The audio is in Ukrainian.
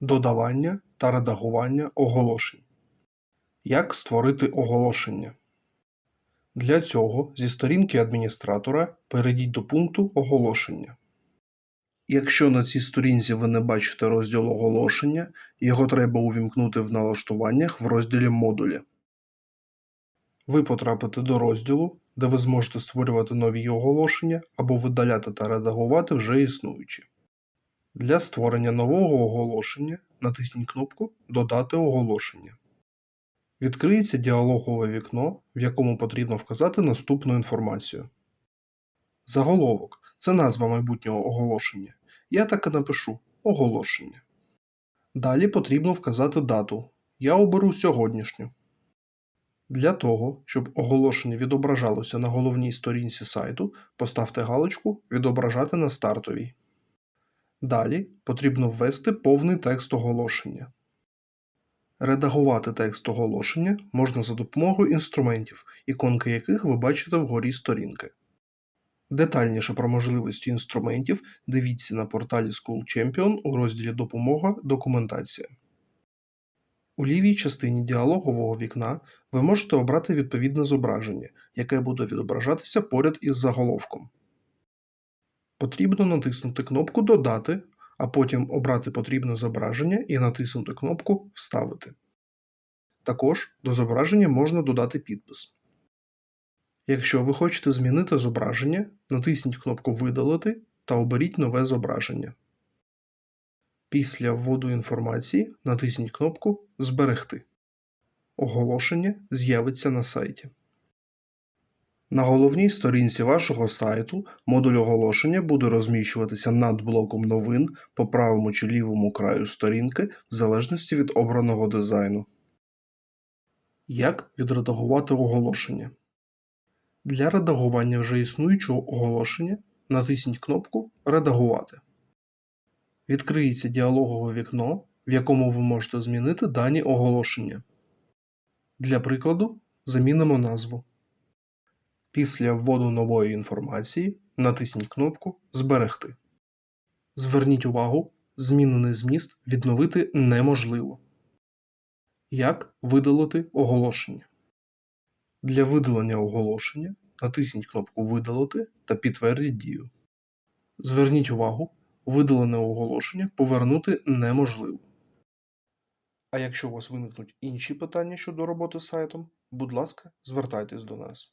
Додавання та редагування оголошень. Як створити оголошення? Для цього зі сторінки адміністратора перейдіть до пункту Оголошення. Якщо на цій сторінці ви не бачите розділ оголошення, його треба увімкнути в налаштуваннях в розділі Модулі. Ви потрапите до розділу, де ви зможете створювати нові оголошення або видаляти та редагувати вже існуючі. Для створення нового оголошення натисніть кнопку Додати оголошення. Відкриється діалогове вікно, в якому потрібно вказати наступну інформацію. Заголовок це назва майбутнього оголошення. Я так і напишу оголошення. Далі потрібно вказати дату. Я оберу сьогоднішню. Для того, щоб оголошення відображалося на головній сторінці сайту, поставте галочку Відображати на стартовій. Далі потрібно ввести повний текст оголошення. Редагувати текст оголошення можна за допомогою інструментів, іконки яких ви бачите вгорі сторінки. Детальніше про можливості інструментів дивіться на порталі School Champion у розділі Допомога Документація. У лівій частині діалогового вікна ви можете обрати відповідне зображення, яке буде відображатися поряд із заголовком. Потрібно натиснути кнопку Додати, а потім обрати потрібне зображення і натиснути кнопку Вставити. Також до зображення можна додати підпис. Якщо ви хочете змінити зображення, натисніть кнопку Видалити та оберіть нове зображення. Після вводу інформації натисніть кнопку Зберегти. Оголошення з'явиться на сайті. На головній сторінці вашого сайту модуль оголошення буде розміщуватися над блоком новин по правому чи лівому краю сторінки в залежності від обраного дизайну. Як відредагувати оголошення? Для редагування вже існуючого оголошення натисніть кнопку Редагувати. Відкриється діалогове вікно, в якому ви можете змінити дані оголошення. Для прикладу, замінимо назву. Після вводу нової інформації натисніть кнопку Зберегти. Зверніть увагу, змінений зміст відновити неможливо. Як видалити оголошення? Для видалення оголошення натисніть кнопку Видалити та підтвердіть дію. Зверніть увагу, видалене оголошення повернути неможливо. А якщо у вас виникнуть інші питання щодо роботи з сайтом, будь ласка, звертайтесь до нас.